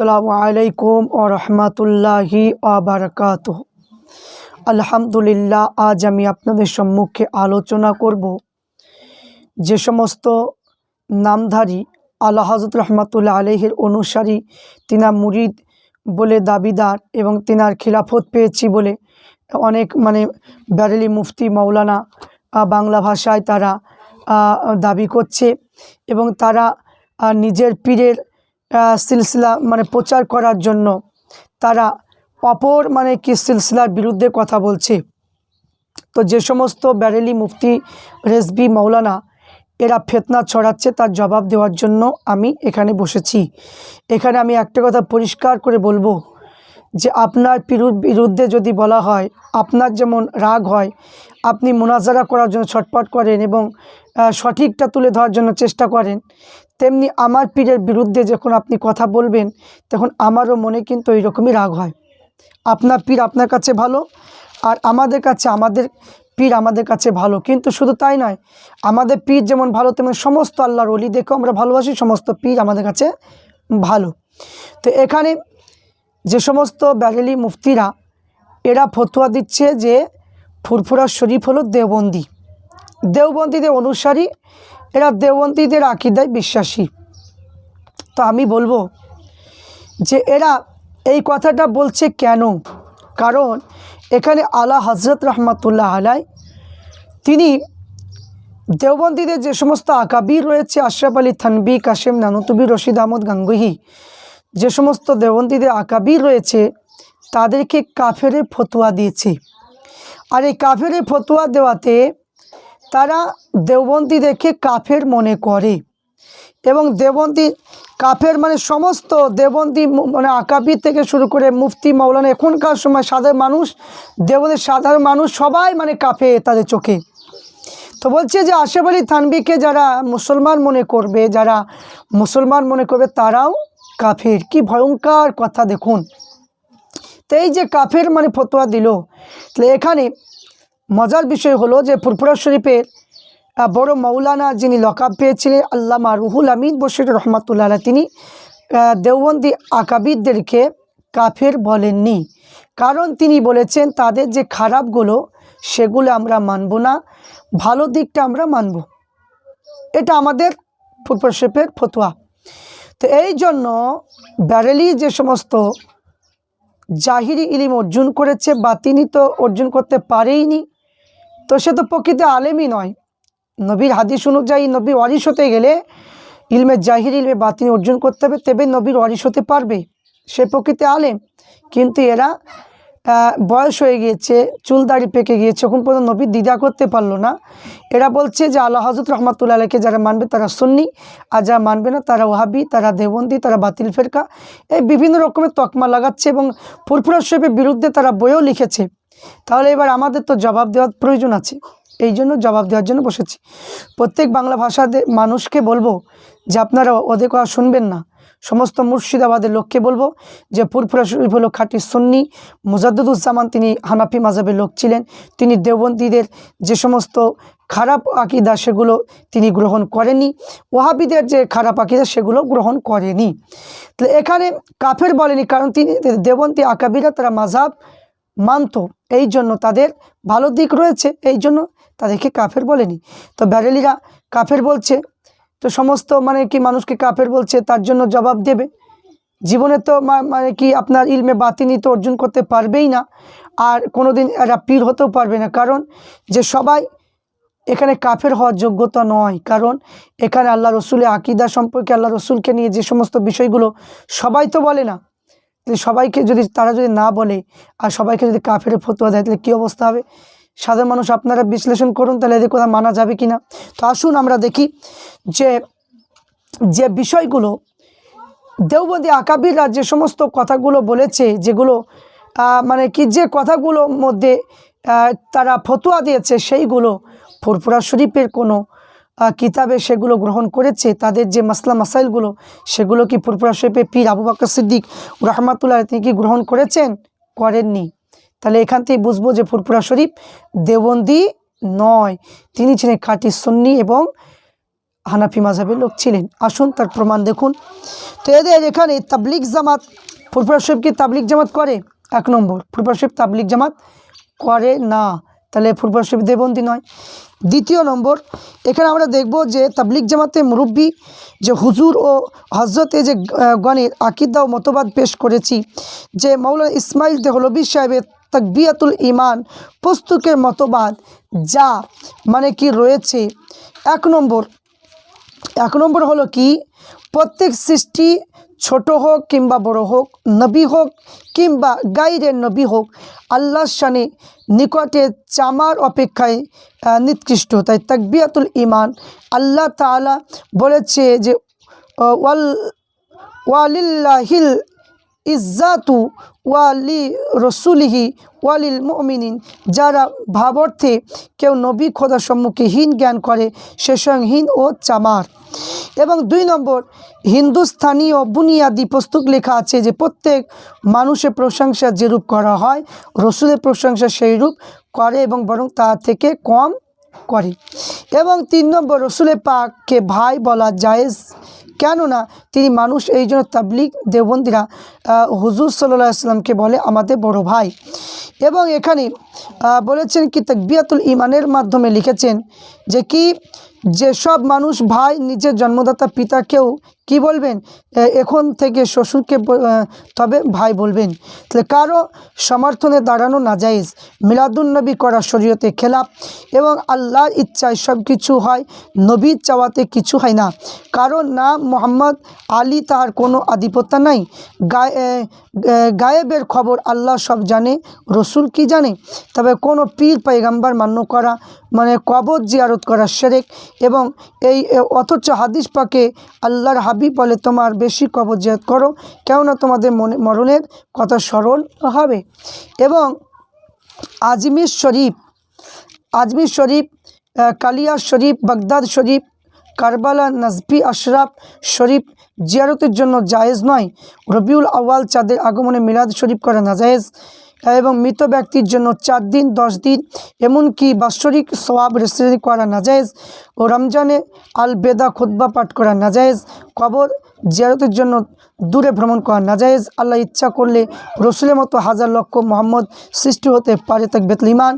আসসালামু আলাইকুম ও রহমতুল্লাহি আবরকাত আলহামদুলিল্লাহ, আজ আমি আপনাদের সম্মুখে আলোচনা করব যে সমস্ত নামধারী আল্লাহ হজরত রহমতুল্লাহ আলহের অনুসারী, তিনা মুরিদ বলে দাবিদার এবং তিনার খিলাফত পেয়েছি বলে অনেক মানে ব্যারেলি মুফতি মৌলানা বাংলা ভাষায় তারা দাবি করছে এবং তারা নিজের পীরের সিলসিলা মানে প্রচার করার জন্য তারা অপর মানে কি সিলসিলার বিরুদ্ধে কথা বলছে। তো যে সমস্ত ব্যারেলি মুফতি রেসবি মৌলানা এরা ফেতনা ছড়াচ্ছে তার জবাব দেওয়ার জন্য আমি এখানে বসেছি। এখানে আমি একটা কথা পরিষ্কার করে বলব যে আপনার বিরুদ্ধে যদি বলা হয়, আপনার যেমন রাগ হয়, আপনি মোনাজারা করার জন্য ছটপট করেন এবং সঠিকটা তুলে ধরার জন্য চেষ্টা করেন। তেমনি আমার পীরের বিরুদ্ধে যখন আপনি কথা বলবেন, তখন আমারও মনে কিন্তু ওই রকমই রাগ হয়। আপনার পীর আপনার কাছে ভালো, আর আমাদের কাছে, আমাদের পীর আমাদের কাছে ভালো। কিন্তু শুধু তাই নয়, আমাদের পীর যেমন ভালো, তেমন সমস্ত আল্লাহর অলি দেখেও আমরা ভালোবাসি, সমস্ত পীর আমাদের কাছে ভালো। তো এখানে যে সমস্ত ব্যারেলি মুফতিরা, এরা ফতোয়া দিচ্ছে যে ফুরফুরা শরীফ হলো দেওবন্দি। দেওবন্দীদের অনুসারী, এরা দেওবন্দীদের আকিদায় বিশ্বাসী। তো আমি বলব যে এরা এই কথাটা বলছে কেন? কারণ এখানে আলা হজরত রহমতুল্লাহ আলাই তিনি দেওবন্দীদের যে সমস্ত আকাবির রয়েছে, আশরাফ আলী থানবি, কাশেম নানুতুবি, রশিদ আহমদ গাঙ্গুহি, যে সমস্ত দেওবন্দীদের আকাবির রয়েছে, তাদেরকে কাফেরের ফতোয়া দিয়েছে। আর এই কাফেরের ফতোয়া দেওয়াতে তারা দেওবন্দীদেরকে কাফের মনে করে। এবং দেবন্দী কাফের মানে সমস্ত দেবন্দী মু- মানে আকাবির থেকে শুরু করে মুফতি মৌলানা এখনকার সময় সাধারণ মানুষ দেবন্দের সাধারণ মানুষ সবাই মানে কাফে তাদের চোখে। তো বলছে যে আশেফ আলী থানবিকে যারা মুসলমান মনে করবে, যারা মুসলমান মনে করবে তারাও কাফের। কি ভয়ঙ্কর কথা দেখুন। তো এই যে কাফের মানে ফতোয়া দিল, তাহলে এখানে মজার বিষয় হলো যে ফুরফুরা শরীফের বড় মৌলানা যিনি লকাব পেয়েছিলেন, আল্লামা রুহুল আমিন বশির রহমাতুল্লাহ তিনি দেওবন্দি আকাবিদদেরকে কাফের বলেননি। কারণ তিনি বলেছেন, তাদের যে খারাপগুলো, সেগুলো আমরা মানব না, ভালো দিকটা আমরা মানব। এটা আমাদের ফুরফুরা শরীফের ফতোয়া। তো এই জন্য ব্যারেলি যে সমস্ত জাহিরি ইলিম অর্জন করেছে বা তিনি তো অর্জন করতে পারেইনি তো সে তো প্রকৃত আলেমই নয়। নবীর হাদিস অনুযায়ী নবীর ওয়ারিস হতে গেলে ইলমে জাহির, ইলমে বাতিনি অর্জন করতে হবে, তবে নবীর ওয়ারিস হতে পারবে। সে প্রকৃতি আলেম। কিন্তু এরা বয়স হয়ে গিয়েছে, চুল দাড়ি পেকে গিয়েছে, এখন পর্যন্ত নবীর দিদা করতে পারল না। এরা বলছে যে, আল্লাহ হজরত রহমাতুল্লাহ আলাইকে যারা মানবে তারা সুন্নি, আর যারা মানবে না তারা ওহাবি তারা দেবন্দি তারা বাতিল ফেরকা। এই বিভিন্ন রকমের তকমা লাগাচ্ছে এবং ফুরফুরা শরীফের বিরুদ্ধে তারা বইও লিখেছে। তাহলে এবার আমাদের তো জবাব দেওয়ার প্রয়োজন আছে। এই জন্য জবাব দেওয়ার জন্য বসেছি। প্রত্যেক বাংলা ভাষাতে মানুষকে বলব যে আপনারা ওদের কথা শুনবেন না। সমস্ত মুর্শিদাবাদের লোককে বলব যে ফুরফুরা শরীফ হলো খাঁটি সুন্নি। মুজাদ্দুজ্জামান তিনি হানাফি মাজাবের লোক ছিলেন। তিনি দেওবন্দীদের যে সমস্ত খারাপ আকিদা সেগুলো তিনি গ্রহণ করেনি। ওহাবিদের যে খারাপ আকিদা সেগুলো গ্রহণ করেনি। তাহলে এখানে কাফের বলেনি কারণ তিনি দেবন্তী আকাবিরা, তারা মাঝাব মানতো। এই জন্য তাদের ভালো দিক রয়েছে, এই জন্য তাদেরকে কাফের বলেনি। তো ব্যারেলিরা কাফের বলছে, তো সমস্ত মানে কি মানুষকে কাফের বলছে, তার জন্য জবাব দেবে। জীবনে তো মানে কি আপনার ইলমে বাতিনি তো অর্জন করতে পারবেই না, আর কোনো দিন এরা পীর হতেও পারবে না। কারণ যে সবাই এখানে কাফের হওয়ার যোগ্যতা নয়। কারণ এখানে আল্লাহ রসুলের আকিদা সম্পর্কে, আল্লাহ রসুলকে নিয়ে যে সমস্ত বিষয়গুলো সবাই তো বলে না। তাহলে সবাইকে যদি তারা যদি না বলে আর সবাইকে যদি কাফের ফতোয়া দেয়, তাহলে কী অবস্থা হবে? সাধারণ মানুষ আপনারা বিশ্লেষণ করুন, তাহলে এদের কথা মানা যাবে কি না তো আসুন আমরা দেখি যে যে বিষয়গুলো দেওবন্দি আকাবিররা যে সমস্ত কথাগুলো বলেছে, যেগুলো মানে কি যে কথাগুলোর মধ্যে তারা ফতোয়া দিয়েছে, সেইগুলো ফুরফুরা শরীফের কোনো কিতাবে সেগুলো গ্রহণ করেছে, তাদের যে মাসলা মাসাইলগুলো, সেগুলো কি ফুরফুরা শরীফে পীর আবু বাকর সিদ্দিক রহমাতুল্লাহ তিনি কি গ্রহণ করেছেন? করেননি। তাহলে এখান থেকে বুঝব যে ফুরফুরা শরীফ দেবন্দি নয়। তিনি ছিলেন খাঁটি সুন্নি এবং হানাফি মাঝাবের লোক ছিলেন। আসুন তার প্রমাণ দেখুন। তো এদের এখানে তাবলিক জামাত, ফুরফুরা শরীফ কি তাবলিক জামাত করে? এক নম্বর, ফুরফুরা শরীফ তাবলিক জামাত করে না। তাহলে ফুটবল শরীফ দেবন্দি নয়। দ্বিতীয় নম্বর, এখানে আমরা দেখব যে তাবলিক জামাতে মুরব্বী যে হুজুর ও হজরতে যে গণের আকিদা ও মতবাদ পেশ করেছি যে মৌলানা ইসমাইল দেহলবী সাহেবের তকবিয়াতুল ইমান পুস্তকের মতবাদ যা মানে কি রয়েছে। এক নম্বর এক নম্বর হলো কি? প্রত্যেক সৃষ্টি ছোট হোক কিংবা বড় হোক, নবী হোক কিংবা গাইরের নবী হোক আল্লাহ শানে নিকটে চামার অপেক্ষায় নিকৃষ্ট। তাই তাকবিয়াতুল ইমান আল্লাহ তালা বলেছে যে ওয়াল, ওয়ালিল্লাহিল ইজ্জাতু ওয়ালি রসুলিহি ওয়ালিল মমিনিন। যারা ভাবার্থে কেউ নবী খোদার সম্মুখে হীন জ্ঞান করে, সে স্বয়ং হীন ও চামার। এবং দুই নম্বর হিন্দুস্থানীয় বুনিয়াদি পুস্তক লেখা আছে যে প্রত্যেক মানুষের প্রশংসা যেরূপ করা হয়, রসুলের প্রশংসা সেই রূপ করে এবং বরং তা থেকে কম করে। এবং তিন নম্বর, রসুলের পাককে ভাই বলা জায়েজ কেননা তিনি মানুষ, এই জন্য তাবলিক দেবন্দিরা হুজুর সাল্লাহ আসলামকে বলে আমাদের বড় ভাই। এবং এখানে বলেছেন কি, তাকবিয়াতুল ইমানের মাধ্যমে লিখেছেন যে কি, যেসব মানুষ ভাই, নিজের জন্মদাতা পিতাকেও কি বলবেন? এখন থেকে শ্বশুরকে তবে ভাই বলবেন, তাহলে কারও সমর্থনে দাঁড়ানো না নাজাইজ মিলাদুন্নবী করা শরীয়তে খেলাপ এবং আল্লাহর ইচ্ছায় সব কিছু হয়, নবীর চাওয়াতে কিছু হয় না। কারও নাম মোহাম্মদ আলী তাহার কোনো আধিপত্য নাই। গায়েবের খবর আল্লাহ সব জানে, রসুল কি জানে? তবে কোনো পীর পাইগাম্বার মান্য করা মানে কবর জিয়ারত করা সেরেক এবং এই অথচ হাদিস পাকে আল্লাহর হাবিব বলে তোমার বেশি কবর করো, কেননা তোমাদের মনে, মরণের কথা স্মরণ হবে। এবং আজমির শরীফ আজমির শরীফ কালিয়া শরীফ, বাগদাদ শরীফ, কারবালা নাজবি আশরাফ শরীফ জিয়ারতের জন্য জায়েজ নয়। রবিউল আওয়াল চাঁদের আগমনে মিলাদ শরীফ করা নাজায়েজ। এবং মৃত ব্যক্তির জন্য চার দিন, দশ দিন, এমনকি বাৎসরিক সওয়াব রেসিডি করা নাজায়েজ ও রমজানে আল বেদা খুতবা পাঠ করা নাজায়েজ, কবর জিয়ারতের জন্য দূরে ভ্রমণ করা নাজায়েজ। আল্লাহ ইচ্ছা করলে রসুলের মতো হাজার লক্ষ মোহাম্মদ সৃষ্টি হতে পারে তাক বেতলিমান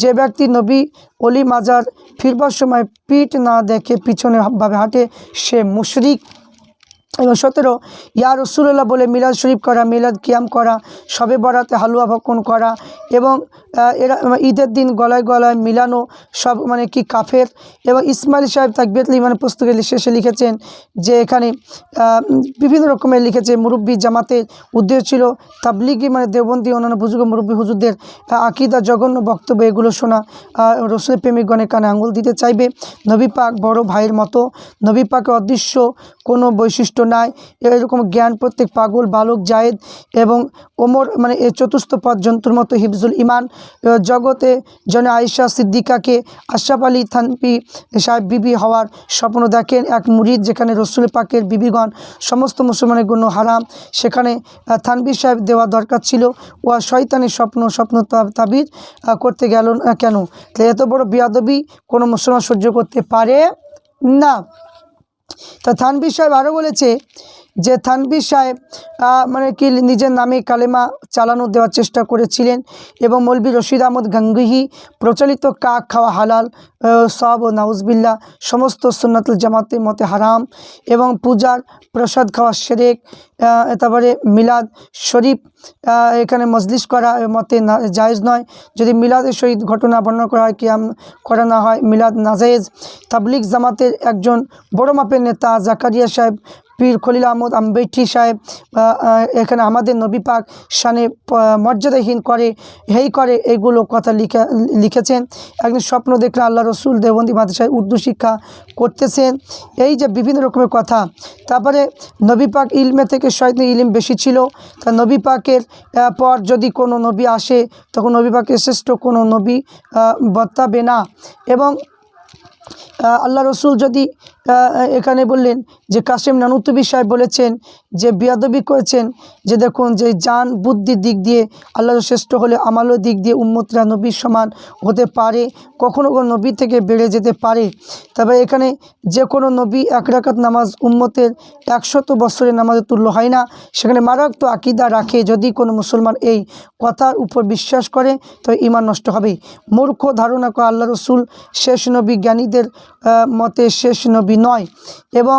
যে ব্যক্তি নবী অলি মাজার ফিরবার সময় পিঠ না দেখে পিছনে ভাবে হাঁটে, সে মুশরিক। এবং সতেরো, ইয়া রসুল্লাহ বলে মিলাদ শরীফ করা, মিলাদ কিয়াম করা, সবে বরাতে হালুয়া ভক্ষণ করা এবং এরা ঈদের দিন গলায় গলায় মিলানো সব মানে কি কাফের? এবং ইসমাইল সাহেব তাকবিয়ত ইমান পুস্তকে লি- শেষে লিখেছেন যে এখানে বিভিন্ন রকমের লিখেছে মুরব্বী জামাতের উদ্দেশ্য ছিল তাবলিগি মানে দেবন্দী অন্যান্য বুজুর্গ মুরব্বী হুজুরদের আকিদা জঘন্য বক্তব্য এগুলো শোনা আহ, রসুলের প্রেমিকগণের কানে আঙুল দিতে চাইবে। নবী পাক বড় ভাইয়ের মতো নবী পাকের অদৃশ্য কোনো বৈশিষ্ট্য নাই। এরকম জ্ঞান প্রত্যেক পাগল বালক জায়েদ এবং ওমর মানে এই চতুর্থ পদ জন্তুর মতো হিফজুল ইমান। জগতে জনে আয়েশা সিদ্দিকাকে আশরাফ আলী থানপি সাহেব বিবি হওয়ার স্বপ্ন দেখেন। এক মুরিদ যেখানে রসুল পাকের বিবিগণ সমস্ত মুসলমানের গণ্য হারাম, সেখানে থানবি সাহেব দেওয়া দরকার ছিল। ও শয়তানের স্বপ্ন স্বপ্ন তাবির করতে গেল কেন? তো এত বড় বিয়াদবি কোনো মুসলমান সহ্য করতে পারে না। তা থানবি সাহেব আরও বলেছে যে থানবি সাহেব মানে কি নিজের নামে কালেমা চালানো দেওয়ার চেষ্টা করেছিলেন এবং মৌলবী রশিদ আহমদ গাঙ্গুহি, প্রচলিত কাক খাওয়া হালাল সব ও নাউজবিল্লা সমস্ত সুন্নাতুল জামাতের মতে হারাম এবং পূজার প্রসাদ খাওয়া সেরেক তারপরে মিলাদ শরীফ এখানে মজলিস করা মতে না, জায়েজ নয়। যদি মিলাদের সহিত ঘটনা বর্ণনা করা হয়, কিয়াম করা না হয়, মিলাদ নাজায়েজ। তাবলিক জামাতের একজন বড় মাপের নেতা জাকারিয়া সাহেব, পীর খলিল আহমদ আম্বেঠি সাহেব এখানে আমাদের নবী পাক শানে মর্যাদাহীন করে, হেই করে এইগুলো কথা লিখে, লিখেছেন। একদিন স্বপ্ন দেখলে আল্লাহ রসুল দেবন্দী মাদ্রাসায় উর্দু শিক্ষা করতেছেন। এই যে বিভিন্ন রকমের কথা, তারপরে নবী পাক ইলমে থেকে শয়তানি ইলিম বেশি ছিল। তা নবী পাকের পর যদি কোনো নবী আসে, তখন নবী পাকের শ্রেষ্ঠ কোনো নবী বর্তাবে না। এবং আল্লাহ রসুল যদি এখানে বললেন যে কাসেম নানুতুবি সাহেব বলেছেন যে বিয়াদবি করেছেন যে দেখুন যে জান বুদ্ধির দিক দিয়ে আল্লাহর শ্রেষ্ঠ হলে আমালও দিক দিয়ে উম্মতরা নবীর সমান হতে পারে, কখনো কোনো নবী থেকে বেড়ে যেতে পারে। তবে এখানে যে কোনো নবী এক রাকাত নামাজ উম্মতের একশত বছরের নামাজে তুল্য হয় না। সেখানে মারাত্মক আকিদা রাখে, যদি কোনো মুসলমান এই কথার উপর বিশ্বাস করে, তবে ইমান নষ্ট হবে মূর্খ ধারণা করে আল্লাহ রসুল শেষ নবী জ্ঞানীদের মতে শেষ নবী নয়। এবং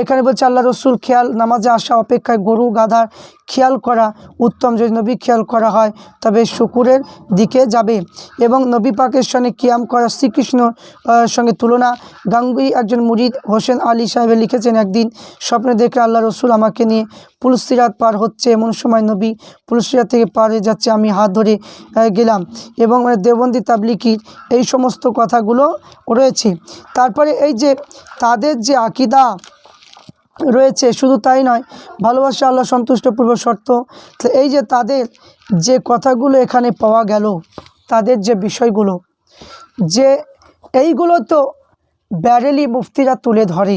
এখানে বলছে আল্লাহ রসুল খেয়াল নামাজে আসা অপেক্ষায় গরু গাধার খেয়াল করা, উত্তম যদি নবী খেয়াল করা হয়, তবে শুকুরের দিকে যাবে। এবং নবী পাকের সঙ্গে কিয়াম করা শ্রীকৃষ্ণ সঙ্গে তুলনা, গাঙ্গুই একজন মুরিদ হোসেন আলী সাহেব লিখেছেন একদিন, স্বপ্নে দেখে আল্লাহ রসুল আমাকে নিয়ে পুলসিরাত পার হচ্ছে, এমন সময় নবী পুলসিরাত থেকে পার হয়ে যাচ্ছে, আমি হাত ধরে গেলাম। এবং মানে দেবন্দি তাবলিকির এই সমস্ত কথাগুলো রয়েছে। তারপরে এই যে তাদের যে আকিদা রয়েছে, শুধু তাই নয়, ভালোবাসা আল্লাহ সন্তুষ্টপূর্ব শর্ত। তো এই যে তাদের যে কথাগুলো এখানে পাওয়া গেল, তাদের যে বিষয়গুলো, যে এইগুলো তো ব্যারেলি মুফতিরা তুলে ধরে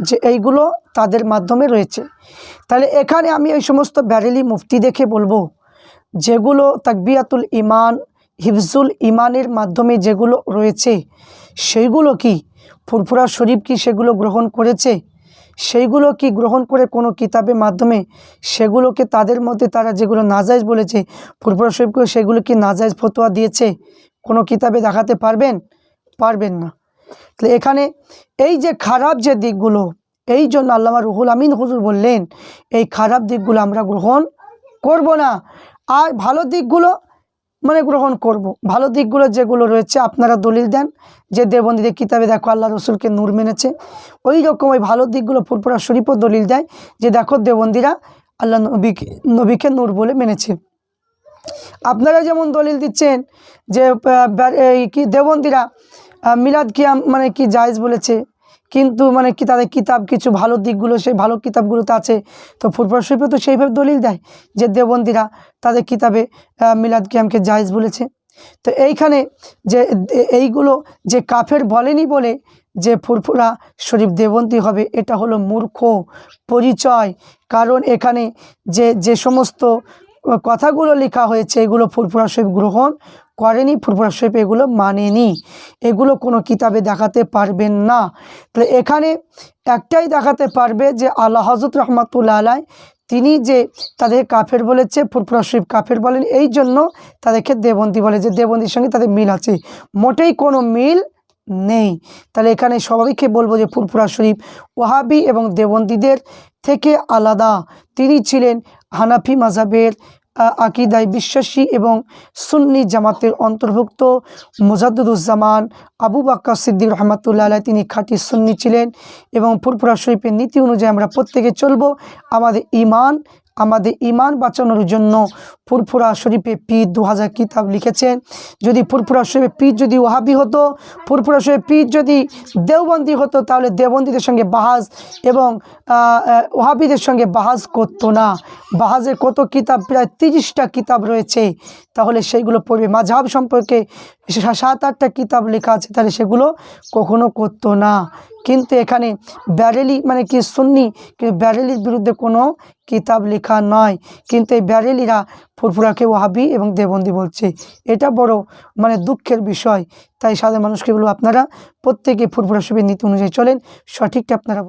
যে এইগুলো তাদের মাধ্যমে রয়েছে। তাহলে এখানে আমি এই সমস্ত ব্যারেলি মুফতি দেখে বলব, যেগুলো তাকবিয়াতুল ইমান হিফজুল ইমানের মাধ্যমে যেগুলো রয়েছে, সেইগুলো কি, ফুরফুরা শরীফ কি সেগুলো গ্রহণ করেছে? সেইগুলো কি গ্রহণ করে কোনো কিতাবের মাধ্যমে সেগুলোকে তাদের মধ্যে তারা যেগুলো নাজাইজ বলেছে ফুরফুরা শরীফকে সেগুলো কি নাজাইজ ফতোয়া দিয়েছে, কোনো কিতাবে দেখাতে পারবেন? পারবেন না। তাহলে এখানে এই যে খারাপ যে দিকগুলো, এই জন্য আল্লামা রুহুল আমিন হুজুর বললেন, এই খারাপ দিকগুলো আমরা গ্রহণ করব না। আর ভালো দিকগুলো মানে গ্রহণ করব। ভালো দিকগুলো যেগুলো রয়েছে আপনারা দলিল দেন। যে দেবন্দীদের কিতাবে দেখো আল্লাহ রসুলকে নূর মেনেছে। ওই রকম ওই ভালো দিকগুলো ফুরপুরা শরীফও দলিল দেয় যে দেখো দেবন্দীরা আল্লাহ নবীকে নবীকে নূর বলে মেনেছে। আপনারা যেমন দলিল দিচ্ছেন যে কি দেবন্দীরা মিলাদ কিয়াম মানে কি জায়েজ বলেছে কিন্তু মানে কি তাদের কিতাব কিছু ভালো দিকগুলো, সেই ভালো কিতাবগুলোতে আছে। তো ফুরফুরা শরীফে তো সেইভাবে দলিল দেয় যে দেবন্দীরা তাদের কিতাবে মিলাদ কিয়ামকে জায়েজ বলেছে। তো এইখানে যে এইগুলো যে কাফের বলেনি বলে যে ফুরফুরা শরীফ দেবন্তী হবে, এটা হলো মূর্খ পরিচয়। কারণ এখানে যে যে সমস্ত কথাগুলো লেখা হয়েছে, এগুলো ফুরফুরা শরীফ গ্রহণ করেনি, ফুরফুরা শরীফ এগুলো মানেনি। এগুলো কোনো কিতাবে দেখাতে পারবেন না। তাহলে এখানে একটাই দেখাতে পারবে যে আল্লাহ হজরত রহমতুল্লা আলাই তিনি যে তাদের কাফের বলেছে, ফুরফুরা শরীফ কাফের বলেন, এই জন্য তাদেরকে দেবন্তী বলে যে দেবন্তীর সঙ্গে তাদের মিল আছে। মোটেই কোনো মিল নেই। তাহলে এখানে সবাইকে বলব যে ফুরফুরা শরীফ ওহাবি এবং দেবন্তীদের থেকে আলাদা। তিনি ছিলেন হানাফি মাজাবের আকিদায় বিশ্বাসী এবং সুন্নি জামাতের অন্তর্ভুক্ত মুজাদ্দুজ্জামান আবু বাক্কা সিদ্দিক রহমাতুল্লাহ আলাই তিনি খাঁটি সুন্নি ছিলেন এবং ফুরফুরা শরীফের নীতি অনুযায়ী আমরা প্রত্যেকে চলব। আমাদের ইমান আমাদের ইমান বাঁচানোর জন্য ফুরফুরা শরীফে পি দু হাজার কিতাব লিখেছেন যদি ফুরফুরা শরীফে পীর যদি ওহাবি হতো, ফুরফুরা শরীফে পীর যদি দেওবন্দি হতো, তাহলে দেওবন্দিদের সঙ্গে বাহাজ এবং ওহাবিদের সঙ্গে বাহাজ করতো না। বাহাজের কত কিতাব? প্রায় তিরিশটা কিতাব রয়েছে। তাহলে সেইগুলো পড়বে। মাঝহাব সম্পর্কে সাত আটটা কিতাব লেখা আছে, তাহলে সেগুলো কখনো করতো না। কিন্তু এখানে ব্যারেলি মানে কি সুন্নি ব্যারেলির বিরুদ্ধে কোনো কিতাব লেখা নয়। কিন্তু এই ব্যারেলিরা ফুরফুরাকে ওহাবি এবং দেবন্দি বলছে। এটা বড় মানে দুঃখের বিষয়। তাই সাধারণ মানুষকে বলব, আপনারা প্রত্যেকে ফুরফুরা শরীফের নীতি অনুযায়ী চলেন। সঠিকটা আপনারা